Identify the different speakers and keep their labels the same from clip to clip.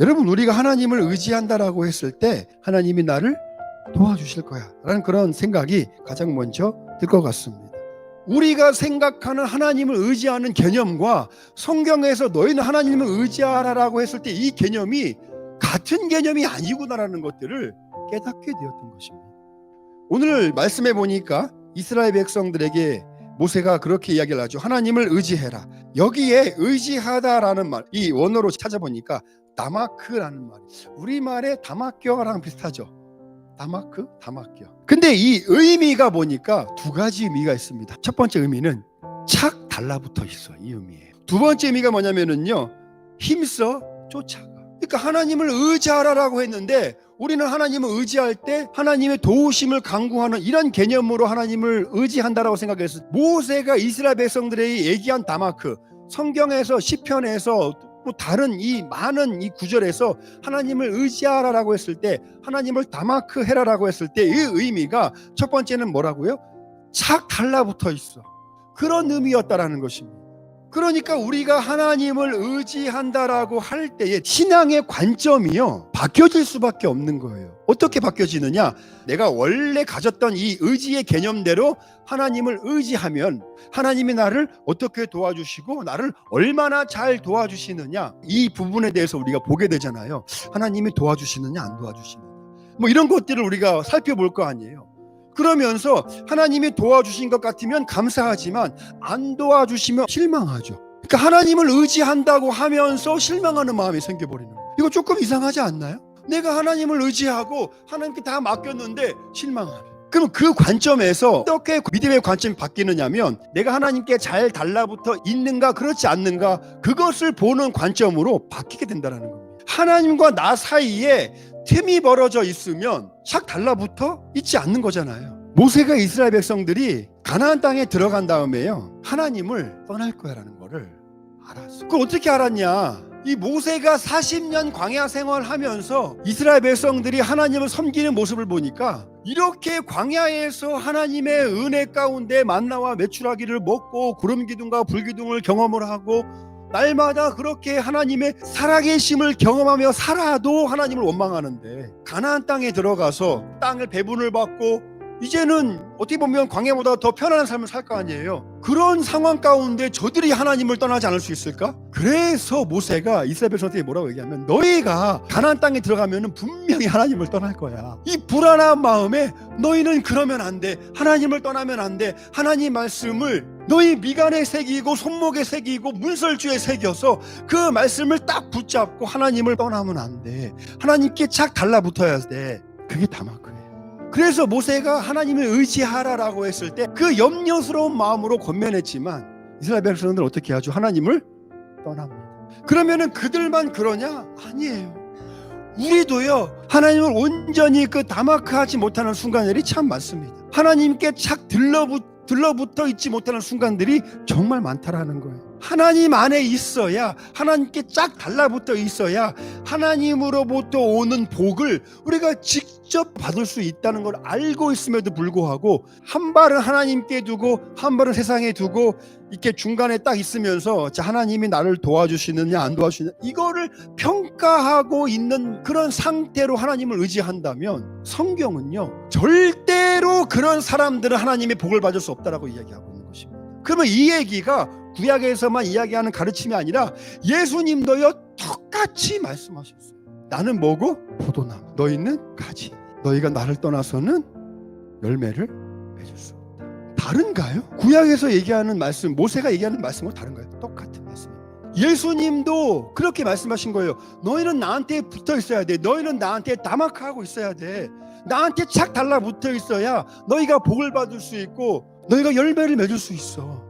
Speaker 1: 여러분 우리가 하나님을 의지한다라고 했을 때 하나님이 나를 도와주실 거야 라는 그런 생각이 가장 먼저 들 것 같습니다. 우리가 생각하는 하나님을 의지하는 개념과 성경에서 너희는 하나님을 의지하라라고 했을 때 이 개념이 같은 개념이 아니구나라는 것들을 깨닫게 되었던 것입니다. 오늘 말씀해 보니까 이스라엘 백성들에게 모세가 그렇게 이야기를 하죠. 하나님을 의지해라. 여기에 의지하다라는 말, 이 원어로 찾아보니까 다마크라는 말. 우리말의 다마교랑 비슷하죠. 다마크, 다마교. 근데 이 의미가 보니까 두 가지 의미가 있습니다. 첫 번째 의미는 착 달라붙어 있어. 이 의미예요. 두 번째 의미가 뭐냐면은요. 힘써 쫓아가. 그러니까 하나님을 의지하라라고 했는데 우리는 하나님을 의지할 때 하나님의 도우심을 강구하는 이런 개념으로 하나님을 의지한다라고 생각했어. 모세가 이스라엘 백성들에게 얘기한 다마크 성경에서 시편에서 또 다른 이 많은 이 구절에서 하나님을 의지하라라고 했을 때 하나님을 다마크 해라라고 했을 때 이 의미가 첫 번째는 뭐라고요? 착 달라붙어 있어. 그런 의미였다라는 것입니다. 그러니까 우리가 하나님을 의지한다라고 할 때의 신앙의 관점이요 바뀌어질 수밖에 없는 거예요. 어떻게 바뀌어지느냐? 내가 원래 가졌던 이 의지의 개념대로 하나님을 의지하면 하나님이 나를 어떻게 도와주시고 나를 얼마나 잘 도와주시느냐 이 부분에 대해서 우리가 보게 되잖아요. 하나님이 도와주시느냐 안 도와주시느냐 뭐 이런 것들을 우리가 살펴볼 거 아니에요. 그러면서 하나님이 도와주신 것 같으면 감사하지만 안 도와주시면 실망하죠. 그러니까 하나님을 의지한다고 하면서 실망하는 마음이 생겨버리는 거예요. 이거 조금 이상하지 않나요? 내가 하나님을 의지하고 하나님께 다 맡겼는데 실망하는. 그럼 그 관점에서 어떻게 믿음의 관점이 바뀌느냐면 내가 하나님께 잘 달라붙어 있는가 그렇지 않는가 그것을 보는 관점으로 바뀌게 된다는 겁니다. 하나님과 나 사이에 틈이 벌어져 있으면 착 달라붙어 있지 않는 거잖아요. 모세가 이스라엘 백성들이 가나안 땅에 들어간 다음에요. 하나님을 떠날 거야라는 거를 알았어. 그걸 어떻게 알았냐? 이 모세가 40년 광야 생활하면서 이스라엘 백성들이 하나님을 섬기는 모습을 보니까 이렇게 광야에서 하나님의 은혜 가운데 만나와 메추라기를 먹고 구름 기둥과 불 기둥을 경험을 하고 날마다 그렇게 하나님의 살아계심을 경험하며 살아도 하나님을 원망하는데 가나안 땅에 들어가서 땅을 배분을 받고 이제는 어떻게 보면 광야보다 더 편안한 삶을 살 거 아니에요. 그런 상황 가운데 저들이 하나님을 떠나지 않을 수 있을까? 그래서 모세가 이스라엘 백성들에게 뭐라고 얘기하면 너희가 가나안 땅에 들어가면 분명히 하나님을 떠날 거야. 이 불안한 마음에 너희는 그러면 안 돼. 하나님을 떠나면 안 돼. 하나님 말씀을 너희 미간에 새기고 손목에 새기고 문설주에 새겨서 그 말씀을 딱 붙잡고 하나님을 떠나면 안 돼. 하나님께 착 달라붙어야 돼. 그게 다마크예요. 그래서 모세가 하나님을 의지하라라고 했을 때 그 염려스러운 마음으로 권면했지만 이스라엘 백성들은 어떻게 하죠? 하나님을 떠납니다. 그러면은 그들만 그러냐? 아니에요. 우리도요 하나님을 온전히 그 다마크하지 못하는 순간들이 참 많습니다. 하나님께 착 들러붙 들러붙어 있지 못하는 순간들이 정말 많다라는 거예요. 하나님 안에 있어야 하나님께 쫙 달라붙어 있어야 하나님으로부터 오는 복을 우리가 직접 받을 수 있다는 걸 알고 있음에도 불구하고 한 발은 하나님께 두고 한 발은 세상에 두고 이렇게 중간에 딱 있으면서 자 하나님이 나를 도와주시느냐 안 도와주시느냐 이거를 평가하고 있는 그런 상태로 하나님을 의지한다면 성경은요 절대로 그런 사람들은 하나님의 복을 받을 수 없다라고 이야기하고 있는 것입니다. 그러면 이 얘기가 구약에서만 이야기하는 가르침이 아니라 예수님도요 똑같이 말씀하셨어요. 나는 뭐고 포도나무, 너희는 가지. 너희가 나를 떠나서는 열매를 맺을 수 없다. 다른가요? 구약에서 얘기하는 말씀, 모세가 얘기하는 말씀과 다른가요? 똑같은 말씀입니다. 예수님도 그렇게 말씀하신 거예요. 너희는 나한테 붙어 있어야 돼. 너희는 나한테 다마크하고 있어야 돼. 나한테 착 달라붙어 있어야 너희가 복을 받을 수 있고 너희가 열매를 맺을 수 있어.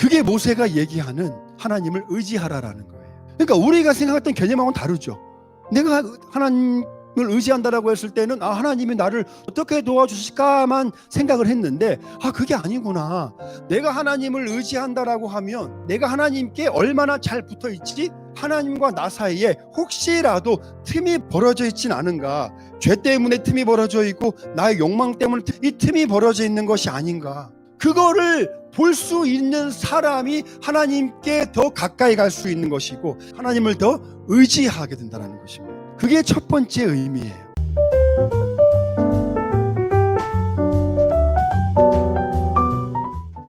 Speaker 1: 그게 모세가 얘기하는 하나님을 의지하라라는 거예요. 그러니까 우리가 생각했던 개념하고는 다르죠. 내가 하나님을 의지한다라고 했을 때는 아 하나님이 나를 어떻게 도와주실까만 생각을 했는데 아 그게 아니구나. 내가 하나님을 의지한다라고 하면 내가 하나님께 얼마나 잘 붙어 있지? 하나님과 나 사이에 혹시라도 틈이 벌어져 있진 않은가? 죄 때문에 틈이 벌어져 있고 나의 욕망 때문에 이 틈이 벌어져 있는 것이 아닌가? 그거를 볼 수 있는 사람이 하나님께 더 가까이 갈 수 있는 것이고 하나님을 더 의지하게 된다는 것입니다. 그게 첫 번째 의미예요.